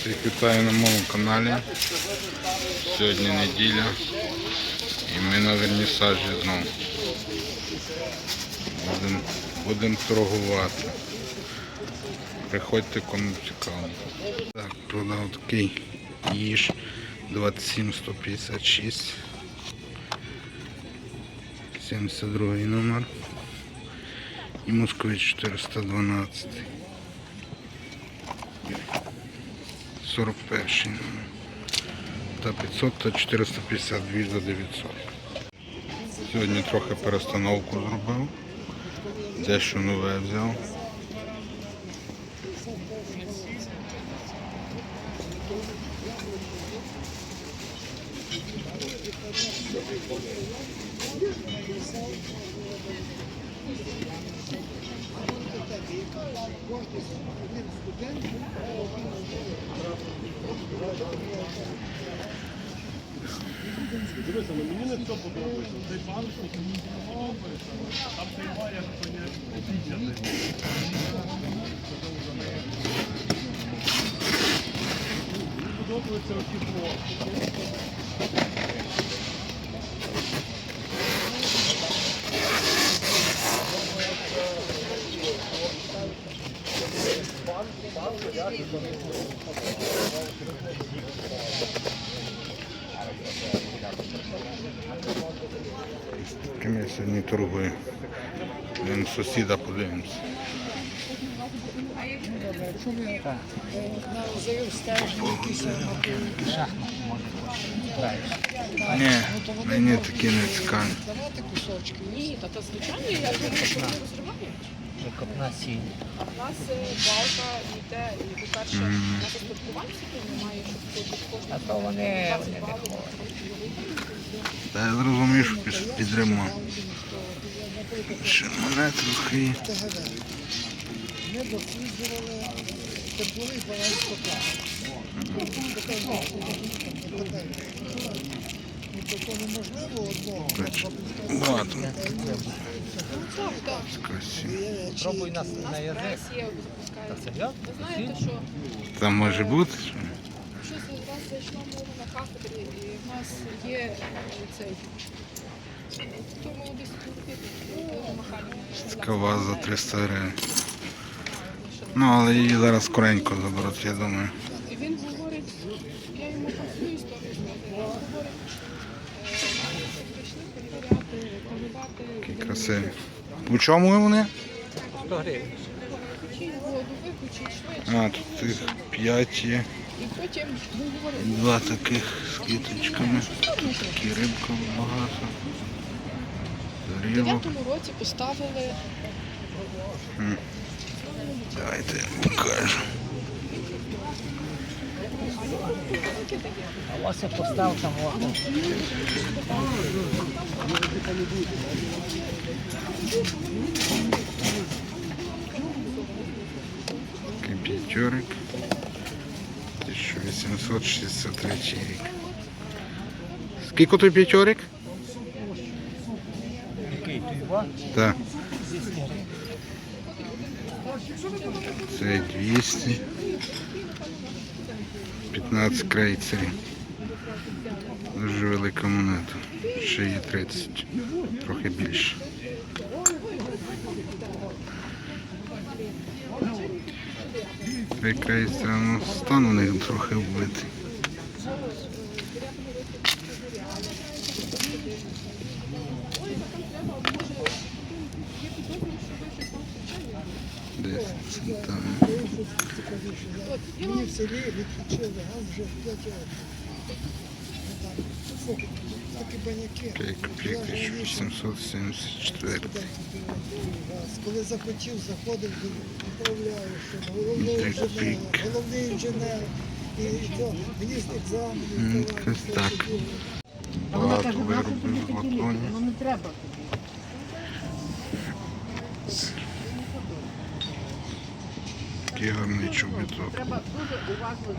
Всіх вітаю на моєму каналі. Сьогодні неділя і ми на вернісажі знову. Будемо будем торгувати. Приходьте кому цікаво. Так, продав такий їж 27 156. 72 номер. І Москвич 412. 41 номер. Та 500 та 452 за 900. Сьогодні трохи перестановку зробив. Дещо нове взяв. Дивися, ну мені не все подобається. Цей паличник мені не подобається. Там цей варіант, то не обіцяний. Мені подобаються оті хлопці. Ким я сьогодні торгую. Він сусіда подивимося. Ні, мені такі не цікаві. Давати кусочки. Ні, та, та звичайно, я думаю, що вони розривають. Копна сінь. А в нас е, балка йде, і по-перше, на спілкування немає, щоб тут А то вони, не ходять. Та я зрозумів, що під, під ремонт. Ще мене трохи. Ми досліджували тепловий баланс котла. Красиво. Пробуй нас на язик. Ви знаєте, що Там може бути? що? щось у вас зайшло мова на кафедрі, і в нас є цей. Кава за 300 гривень. Ну, але її зараз скоренько заберуть, я думаю. Красиві. У чому вони? 100 гривень. А, тут їх 5 є. Два таких з кіточками. Такі рибка багато. Тарілок. 9 році поставили Давайте я покажу. А ось я постав там окно. П'ятьорик. 1863 рік. Скільки той п'ятьорик? Який той ба? Так. 200 гривень. Це 200. 15 крейцерів. Дуже велика монета. Ще є 30. Трохи більше. Три крейсера, ну стан у них трохи вбитий. Мені в селі відключили газ вже в 5 років. Такі баняки. П'ять копійок 1874. Студентів газ. Коли захотів, заходив, управляю, що головний інженер, головний інженер. І то вніс М, екзамен. якось так. Багато виробів з латуні. Ну не треба. Такий гарний чобіток.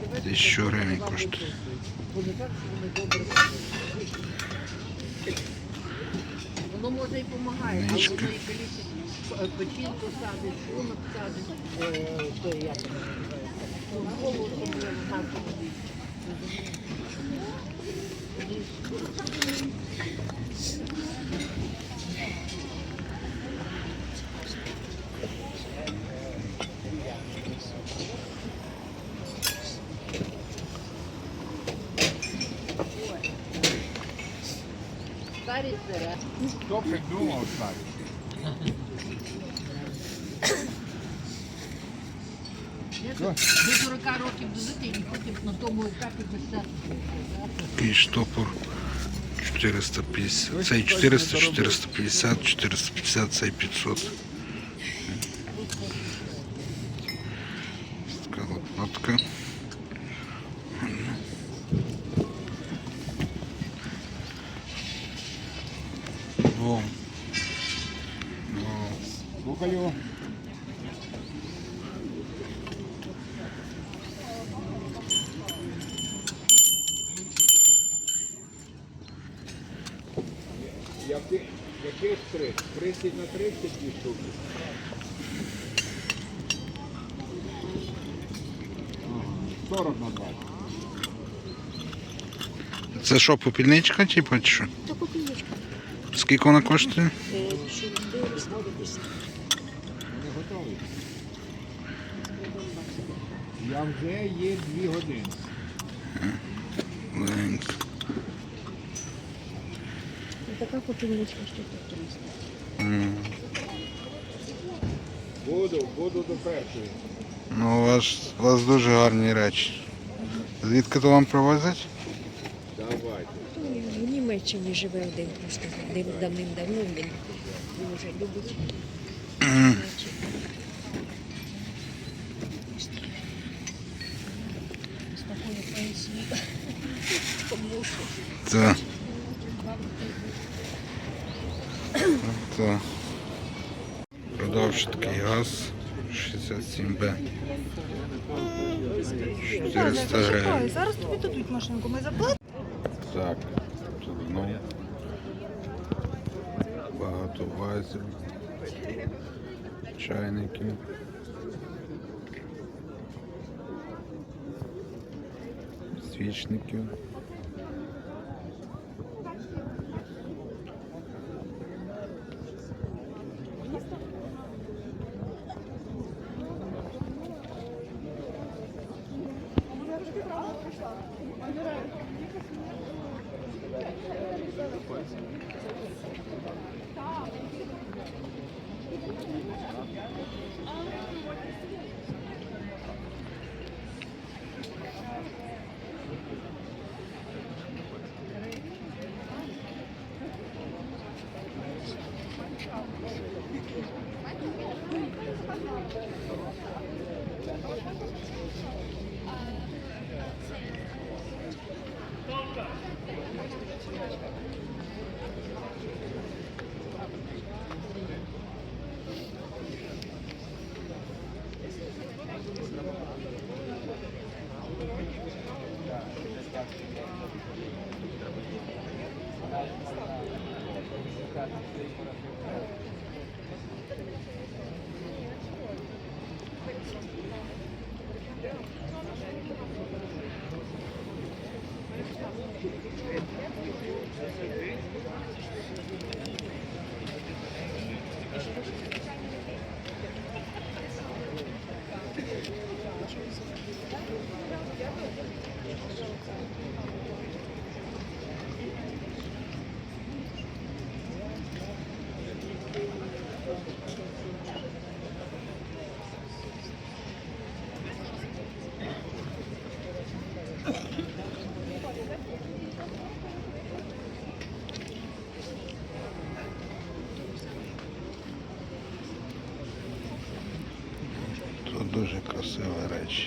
Дивитися. Тисячу гривень коштує. Що. Воно може і допомагає, але воно і калічить печінку садить, шлунок садить, е, то як голову особливо, Хто придумав так? До 40 років дожити і потім на тому етапі без. І штопор 450. Цей 400, 450, 450, цей 500. Така О. О. Слухаю. Який, який штрих? 30 на 30 дві штуки? Ага, 40 на 20. Це що, попільничка, типу, чи що? Скільки вона коштує? 450. Вони готові. Я вже є 2 години. Маленька. Така попільничка, що тут 300. Буду, буду до першої. Ну, у вас, у вас дуже гарні речі. Звідки то вам привозять? Німеччині живе один просто дав- давним-давно він. Вже любить. Німеччину. З такою пенсією. Тому що Так. Так. Продав такий газ 67Б. 400 гривень. Зараз тобі дадуть машинку. Ми заплатимо. Так, тут знову багато вазів, чайників. Свічників. Gracias. Дуже красиві речі.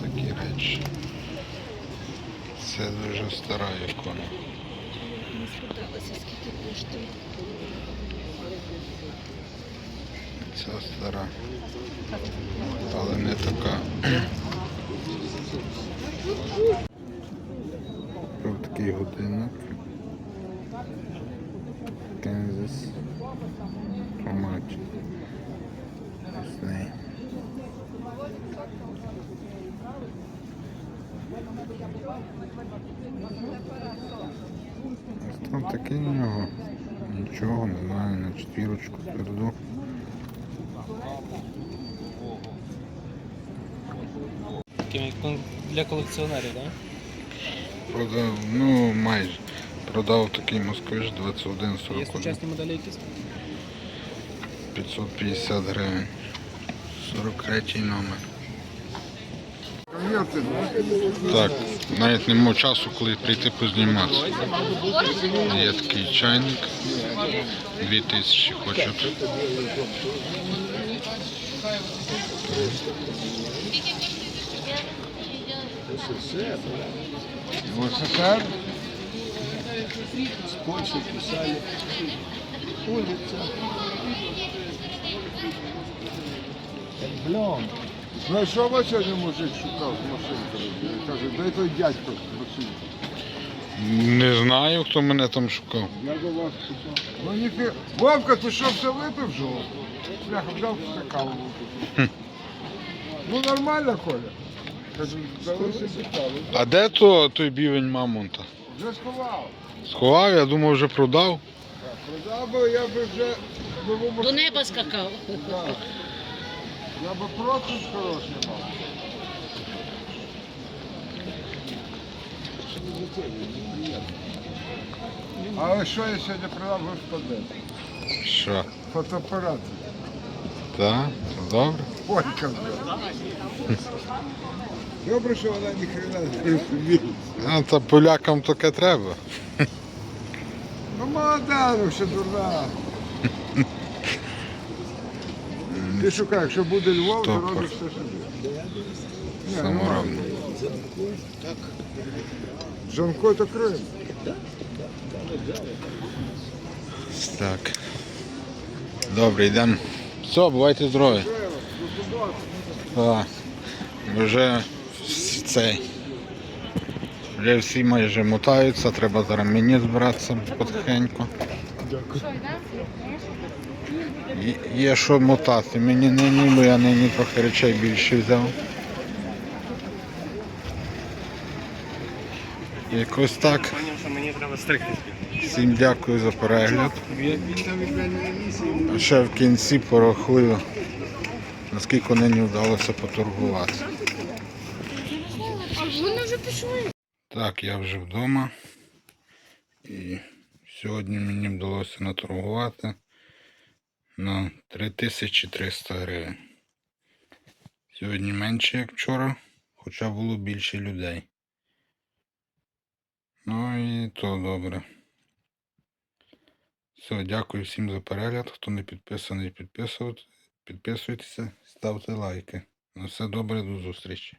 Такі речі. Це дуже стара ікона. Не спиталася, скільки коштує. Ця стара. Але не така. Ось такий годинник. Kansas. Форматі. Ясний. Ось Там такий у нього. Нічого, не знаю, на четвірочку тверду. Для колекціонерів, так? Продав, ну майже. Продав такий москвич 2141. моделі якісь? 550 гривень. 43 номер. Так, навіть не мав часу, коли прийти позніматися. Є такий чайник. 2000 хочуть. В СССР с Польши писали улица. Блон. Ну а що вас сьогодні мужик шукав машинку? Каже, дай той дядько машинку. Не знаю, хто мене там шукав. Я до вас шукав. Ну ніфі. Вовка, ти що все випив вже? Бляха, взяв випив. Ну нормально, Коля. Кажу. А де то той бівень мамонта? Вже сховав. Сховав, я думав, вже продав. Продав би, я би вже До неба скакав. Так. Я би просто хороший мав. Але що я сьогодні продав господи? Що? Фотоапарат. Так? Добре. Вже. Добре, що вона ніхрена не розуміє. А та полякам таке треба. Ну молода, ну ще дурна. Ти шукай, якщо буде Львов, то робиш все, що буде. Ні, ну, Саморобний. Жанко то Крим. Так. Добре, йдемо. Все, бувайте здорові. Так. Вже всі цей. Вже всі майже мотаються, треба зараз мені збиратися потихеньку. Є- Є що мотати. Мені нині, бо я нині трохи речей більше взяв. Якось так. Всім дякую за перегляд. А ще в кінці порахую, наскільки нині вдалося поторгувати. Так, я вже вдома. І сьогодні мені вдалося наторгувати на 3300 гривень. Сьогодні менше, як вчора, хоча було більше людей. Ну і то добре. Все, дякую всім за перегляд. Хто не підписаний, підписуйте- підписуйтеся, ставте лайки. На все добре, до зустрічі.